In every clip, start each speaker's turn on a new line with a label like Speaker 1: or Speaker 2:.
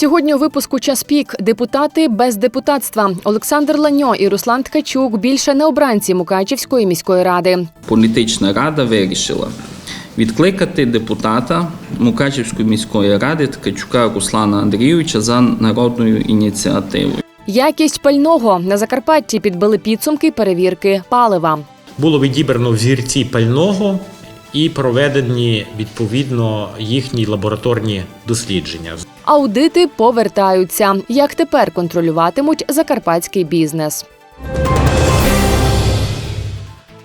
Speaker 1: Сьогодні у випуску час пік депутати без депутатства. Олександр Ланьо і Руслан Ткачук більше не обранці Мукачівської міської ради.
Speaker 2: політична рада вирішила відкликати депутата Мукачівської міської ради Ткачука Руслана Андрійовича за народною ініціативою.
Speaker 1: Якість пального на Закарпатті підбили підсумки перевірки палива.
Speaker 3: Було відібрано взірці пального і проведені відповідно їхні лабораторні дослідження.
Speaker 1: Аудити повертаються. Як тепер контролюватимуть закарпатський бізнес?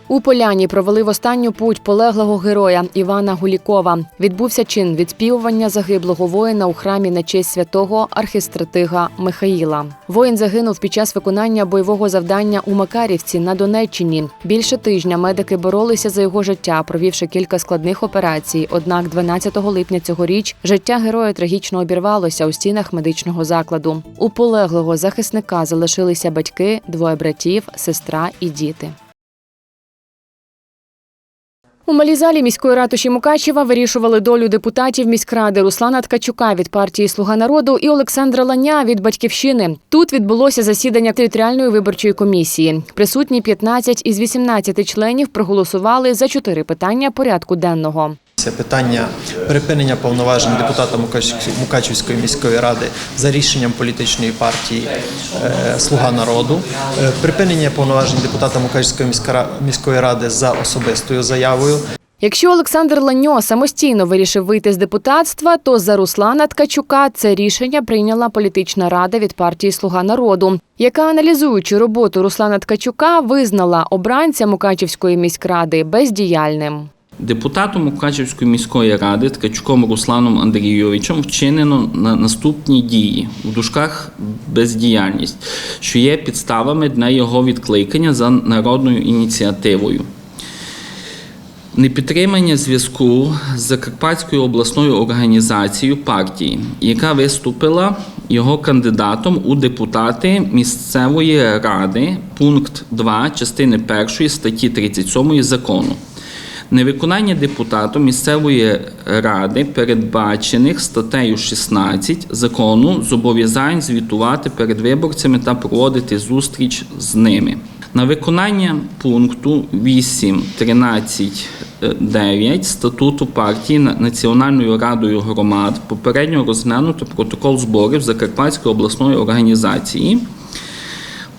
Speaker 1: У Поляні провели в останню путь полеглого героя Івана Гулікова. Відбувся чин відспівування загиблого воїна у храмі на честь святого архистратига Михаїла. Воїн загинув під час виконання бойового завдання у Макарівці на Донеччині. Більше тижня медики боролися за його життя, провівши кілька складних операцій. Однак 12 липня цьогоріч життя героя трагічно обірвалося у стінах медичного закладу. У полеглого захисника залишилися батьки, двоє братів, сестра і діти. У малій залі міської ратуші Мукачева вирішували долю депутатів міськради Руслана Ткачука від партії Слуга народу і Олександра Ланя від батьківщини. Тут відбулося засідання територіальної виборчої комісії. Присутні 15 із 18 членів проголосували за чотири питання порядку денного.
Speaker 4: Це питання припинення повноважень депутата Мукачівської- міської ради за рішенням політичної партії е, Слуга народу, е, припинення повноважень депутата Мукачівської міської ради за особистою заявою.
Speaker 1: Якщо Олександр Ланьо самостійно вирішив вийти з депутатства, то за Руслана Ткачука це рішення прийняла політична рада від партії Слуга народу, яка, аналізуючи роботу Руслана Ткачука, визнала обранця Мукачівської міськради бездіяльним.
Speaker 2: Депутатом Мукачівської міської ради Ткачуком Русланом Андрійовичем вчинено на наступні дії в дужках бездіяльність, що є підставами для його відкликання за народною ініціативою. Непідтримання зв'язку з Закарпатською обласною організацією партії, яка виступила його кандидатом у депутати місцевої ради, пункт 2 частини 1 статті 37 закону. Невиконання депутатом місцевої ради, передбачених статтею 16 закону, зобов'язань звітувати перед виборцями та проводити зустріч з ними. На виконання пункту 8.13.9 статуту партії Національною радою громад попередньо розглянуто протокол зборів Закарпатської обласної організації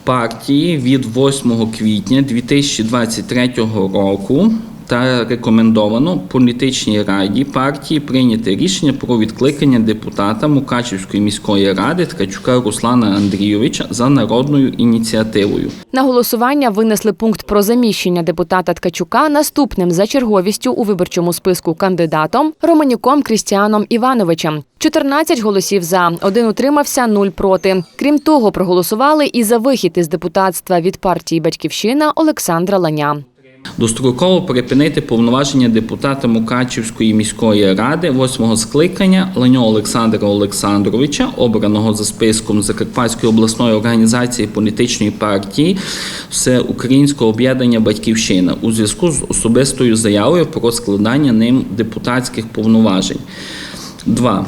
Speaker 2: партії від 8 квітня 2023 року та рекомендовано політичній раді партії прийняти рішення про відкликання депутата Мукачівської міської ради Ткачука Руслана Андрійовича за народною ініціативою.
Speaker 1: На голосування винесли пункт про заміщення депутата Ткачука наступним за черговістю у виборчому списку кандидатом Романюком Крістіаном Івановичем. 14 голосів за, один утримався, 0 проти. Крім того, проголосували і за вихід із депутатства від партії Батьківщина Олександра Ланя.
Speaker 2: Достроково припинити повноваження депутата Мукачівської міської ради восьмого скликання Леньо Олександра Олександровича, обраного за списком Закарпатської обласної організації політичної партії Всеукраїнського об'єднання Батьківщина у зв'язку з особистою заявою про складання ним депутатських повноважень. 2.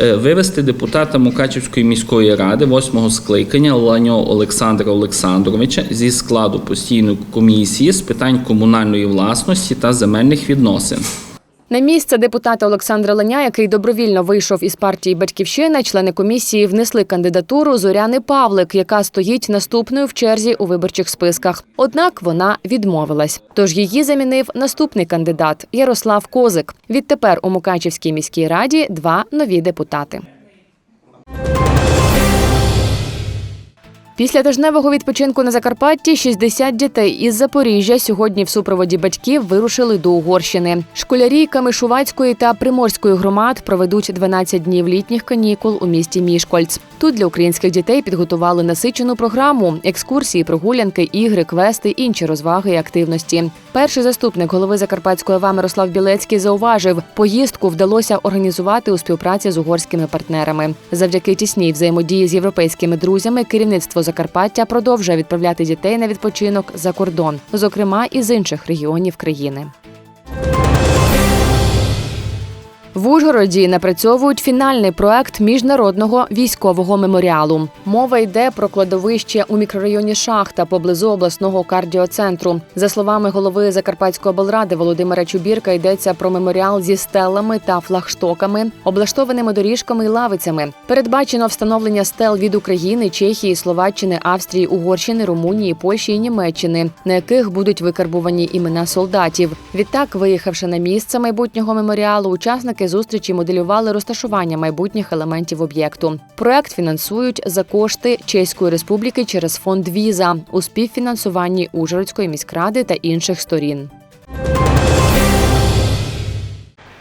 Speaker 2: Е, Вивести депутата Мукачівської міської ради восьмого скликання Ланьо Олександра Олександровича зі складу постійної комісії з питань комунальної власності та земельних відносин.
Speaker 1: На місце депутата Олександра Леня, який добровільно вийшов із партії Батьківщина, члени комісії внесли кандидатуру Зоряни Павлик, яка стоїть наступною в черзі у виборчих списках. Однак вона відмовилась. Тож її замінив наступний кандидат Ярослав Козик. Відтепер у Мукачівській міській раді два нові депутати. Після тижневого відпочинку на Закарпатті 60 дітей із Запоріжжя сьогодні в супроводі батьків вирушили до Угорщини. Школярі Камишувацької та Приморської громад проведуть 12 днів літніх канікул у місті Мішкольц. Тут для українських дітей підготували насичену програму: екскурсії, прогулянки, ігри, квести, інші розваги і активності. Перший заступник голови Закарпатської ОВА Мирослав Білецький зауважив, поїздку вдалося організувати у співпраці з угорськими партнерами. Завдяки тісній взаємодії з європейськими друзями керівництво Закарпаття продовжує відправляти дітей на відпочинок за кордон, зокрема і з інших регіонів країни. В Ужгороді напрацьовують фінальний проект міжнародного військового меморіалу. Мова йде про кладовище у мікрорайоні Шахта поблизу обласного кардіоцентру. За словами голови Закарпатської облради Володимира Чубірка, йдеться про меморіал зі стелами та флагштоками, облаштованими доріжками і лавицями. Передбачено встановлення стел від України, Чехії, Словаччини, Австрії, Угорщини, Румунії, Польщі і Німеччини, на яких будуть викарбувані імена солдатів. Відтак, виїхавши на місце майбутнього меморіалу, учасники зустрічі моделювали розташування майбутніх елементів об'єкту. Проект фінансують за кошти Чеської республіки через фонд Віза у співфінансуванні Ужгородської міськради та інших сторін.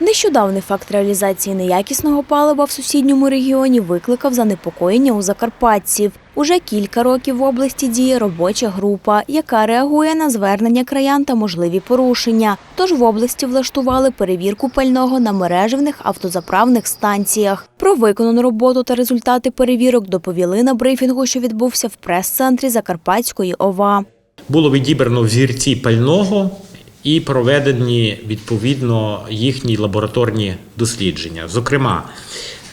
Speaker 5: Нещодавний факт реалізації неякісного палива в сусідньому регіоні викликав занепокоєння у закарпатців. Уже кілька років в області діє робоча група, яка реагує на звернення краян та можливі порушення. Тож в області влаштували перевірку пального на мережевних автозаправних станціях. Про виконану роботу та результати перевірок доповіли на брифінгу, що відбувся в прес-центрі Закарпатської ОВА.
Speaker 3: Було відібрано взірці пального і проведені відповідно їхні лабораторні дослідження. Зокрема,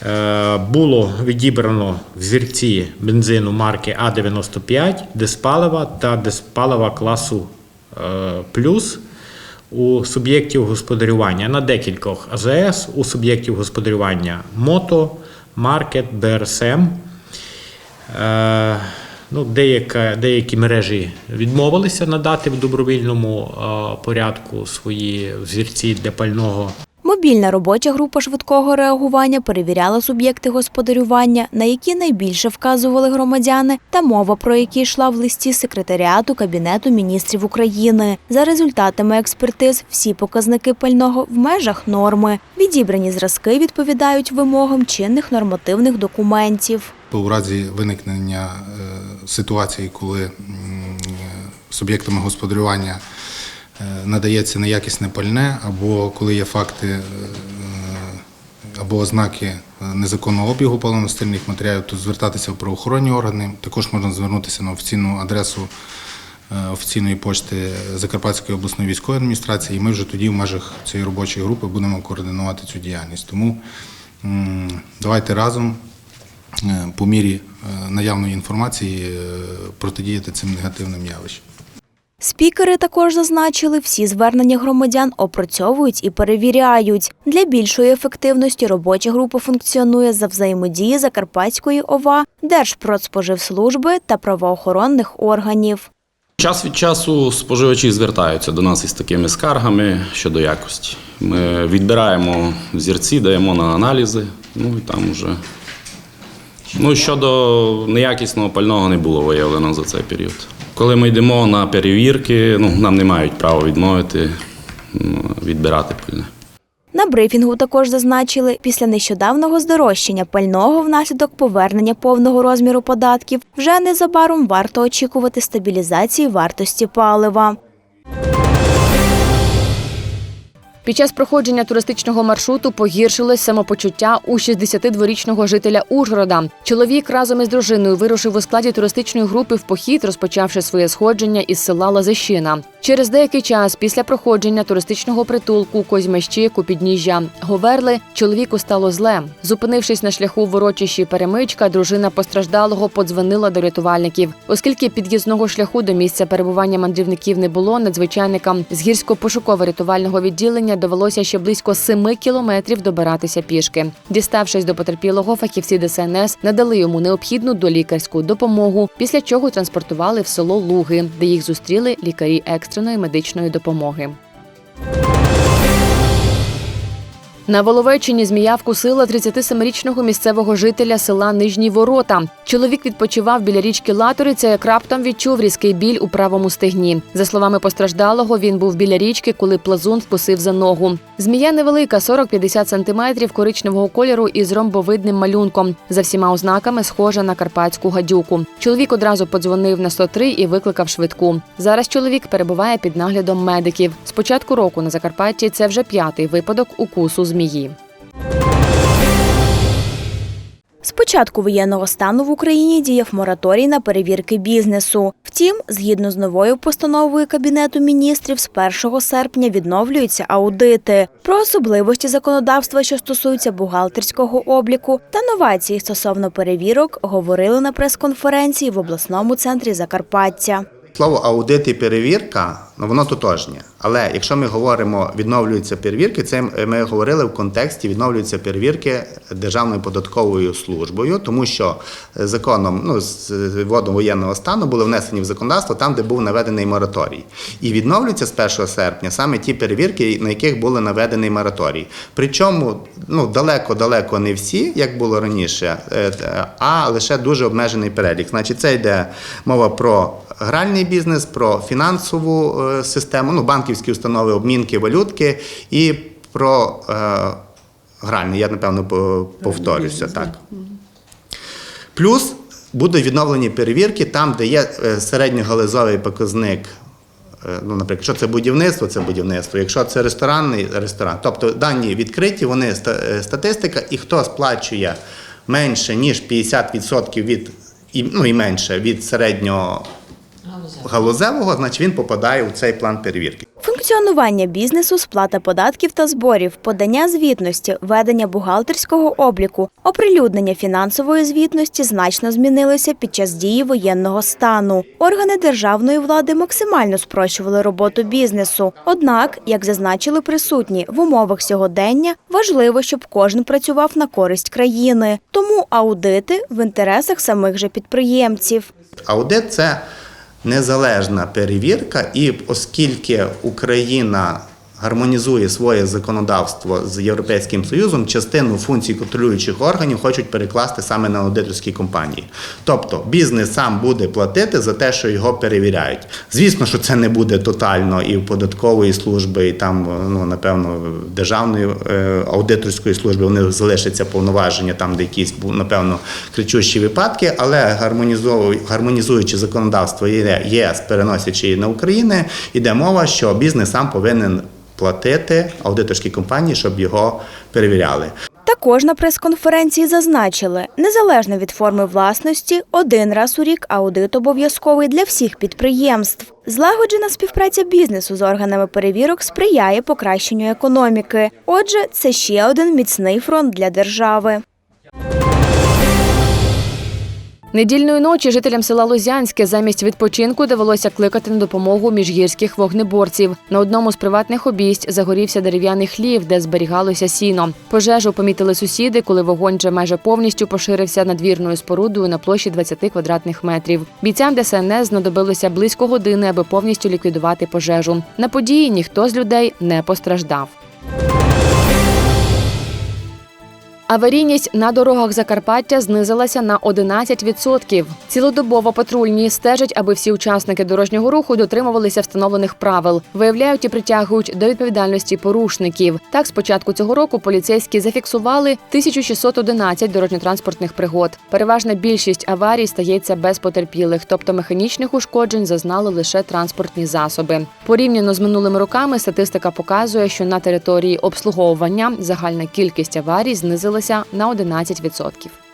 Speaker 3: е, було відібрано взірці бензину марки А95, диспалива та диспалива класу е, плюс у суб'єктів господарювання на декількох АЗС, у суб'єктів господарювання Мото, Маркет, БРСМ. Ну, деяка, деякі мережі відмовилися надати в добровільному порядку свої взірці для пального.
Speaker 5: Мобільна робоча група швидкого реагування перевіряла суб'єкти господарювання, на які найбільше вказували громадяни, та мова про які йшла в листі секретаріату Кабінету міністрів України. За результатами експертиз, всі показники пального в межах норми. Відібрані зразки відповідають вимогам чинних нормативних документів.
Speaker 6: У разі виникнення е, ситуації, коли суб'єктами господарювання е, надається неякісне пальне, або коли є факти е, або ознаки е, незаконного обігу паливно-стильних матеріалів, то звертатися в правоохоронні органи. Також можна звернутися на офіційну адресу е, офіційної пошти Закарпатської обласної військової адміністрації, і ми вже тоді в межах цієї робочої групи будемо координувати цю діяльність. Тому давайте разом е, по мірі е, наявної інформації е, протидіяти цим негативним явищам.
Speaker 5: Спікери також зазначили, всі звернення громадян опрацьовують і перевіряють. Для більшої ефективності робоча група функціонує за взаємодії Закарпатської ОВА, Держпродспоживслужби та правоохоронних органів.
Speaker 7: Час від часу споживачі звертаються до нас із такими скаргами щодо якості. Ми відбираємо зірці, даємо на аналізи, ну і там вже. Ну, щодо неякісного пального не було виявлено за цей період. Коли ми йдемо на перевірки, ну, нам не мають права відмовити відбирати пальне.
Speaker 5: На брифінгу також зазначили, після нещодавнього здорожчання пального внаслідок повернення повного розміру податків вже незабаром варто очікувати стабілізації вартості палива.
Speaker 1: Під час проходження туристичного маршруту погіршилось самопочуття у 62-річного жителя Ужгорода. Чоловік разом із дружиною вирушив у складі туристичної групи в похід, розпочавши своє сходження із села Лазищина. Через деякий час після проходження туристичного притулку Козьмещик у підніжжя Говерли чоловіку стало зле. Зупинившись на шляху в урочищі перемичка, дружина постраждалого подзвонила до рятувальників. Оскільки під'їзного шляху до місця перебування мандрівників не було, надзвичайникам з гірсько-пошуково-рятувального відділення довелося ще близько семи кілометрів добиратися пішки. Діставшись до потерпілого, фахівці ДСНС надали йому необхідну долікарську допомогу, після чого транспортували в село Луги, де їх зустріли лікарі екстреної медичної допомоги. На Воловеччині змія вкусила 37-річного місцевого жителя села Нижні Ворота. Чоловік відпочивав біля річки Латориця, як раптом відчув різкий біль у правому стегні. За словами постраждалого, він був біля річки, коли плазун вкусив за ногу. Змія невелика, 40-50 сантиметрів, коричневого кольору із ромбовидним малюнком. За всіма ознаками схожа на карпатську гадюку. Чоловік одразу подзвонив на 103 і викликав швидку. Зараз чоловік перебуває під наглядом медиків. З початку року на Закарпатті це вже п'ятий випадок укусу змії.
Speaker 5: початку воєнного стану в Україні діяв мораторій на перевірки бізнесу. Втім, згідно з новою постановою Кабінету міністрів, з 1 серпня відновлюються аудити. Про особливості законодавства, що стосуються бухгалтерського обліку та новації стосовно перевірок, говорили на прес-конференції в обласному центрі Закарпаття.
Speaker 8: Слово аудит і перевірка, ну воно тотожнє. Але якщо ми говоримо відновлюються перевірки, це ми говорили в контексті відновлюються перевірки Державною податковою службою, тому що законом ну, з вводом воєнного стану були внесені в законодавство там, де був наведений мораторій. І відновлюються з 1 серпня саме ті перевірки, на яких були наведений мораторій. Причому ну, далеко-далеко не всі, як було раніше, е, а лише дуже обмежений перелік. Значить, це йде мова про гральний бізнес, про фінансову е, систему, ну, банківські установи, обмінки, валютки і про е, гральний. Я напевно повторюся. Так. Плюс будуть відновлені перевірки там, де є е, середньогалузовий показник. Ну, наприклад, якщо це будівництво, це будівництво. Якщо це ресторанний ресторан. Тобто дані відкриті, вони статистика, і хто сплачує менше ніж 50% від і, ну, і менше від середнього галузевого, значить він попадає у цей план перевірки.
Speaker 5: Функціонування бізнесу, сплата податків та зборів, подання звітності, ведення бухгалтерського обліку, оприлюднення фінансової звітності значно змінилися під час дії воєнного стану. Органи державної влади максимально спрощували роботу бізнесу. Однак, як зазначили присутні, в умовах сьогодення важливо, щоб кожен працював на користь країни. Тому аудити в інтересах самих же підприємців.
Speaker 8: Аудит це незалежна перевірка, і оскільки Україна гармонізує своє законодавство з Європейським Союзом, частину функцій контролюючих органів хочуть перекласти саме на аудиторські компанії. Тобто бізнес сам буде платити за те, що його перевіряють. Звісно, що це не буде тотально і в податкової служби, і там, ну напевно, державної е, аудиторської служби вони залишаться повноваження там, де якісь напевно кричущі випадки, але гармонізуючи законодавство ЄС, переносячи її на Україну, йде мова, що бізнес сам повинен платити аудиторській компанії, щоб його перевіряли.
Speaker 5: Також на прес-конференції зазначили, незалежно від форми власності, один раз у рік аудит обов'язковий для всіх підприємств. Злагоджена співпраця бізнесу з органами перевірок сприяє покращенню економіки. Отже, це ще один міцний фронт для держави.
Speaker 1: Недільної ночі жителям села Лозянське замість відпочинку довелося кликати на допомогу міжгірських вогнеборців. На одному з приватних обійсть загорівся дерев'яний хлів, де зберігалося сіно. Пожежу помітили сусіди, коли вогонь вже майже повністю поширився надвірною спорудою на площі 20 квадратних метрів. Бійцям ДСНС знадобилося близько години, аби повністю ліквідувати пожежу. На події ніхто з людей не постраждав. Аварійність на дорогах Закарпаття знизилася на 11%. Цілодобово патрульні стежать, аби всі учасники дорожнього руху дотримувалися встановлених правил, виявляють і притягують до відповідальності порушників. Так, з початку цього року поліцейські зафіксували 1611 дорожньо-транспортних пригод. Переважна більшість аварій стається без потерпілих, тобто механічних ушкоджень зазнали лише транспортні засоби. Порівняно з минулими роками статистика показує, що на території обслуговування загальна кількість аварій знизилася на 11%.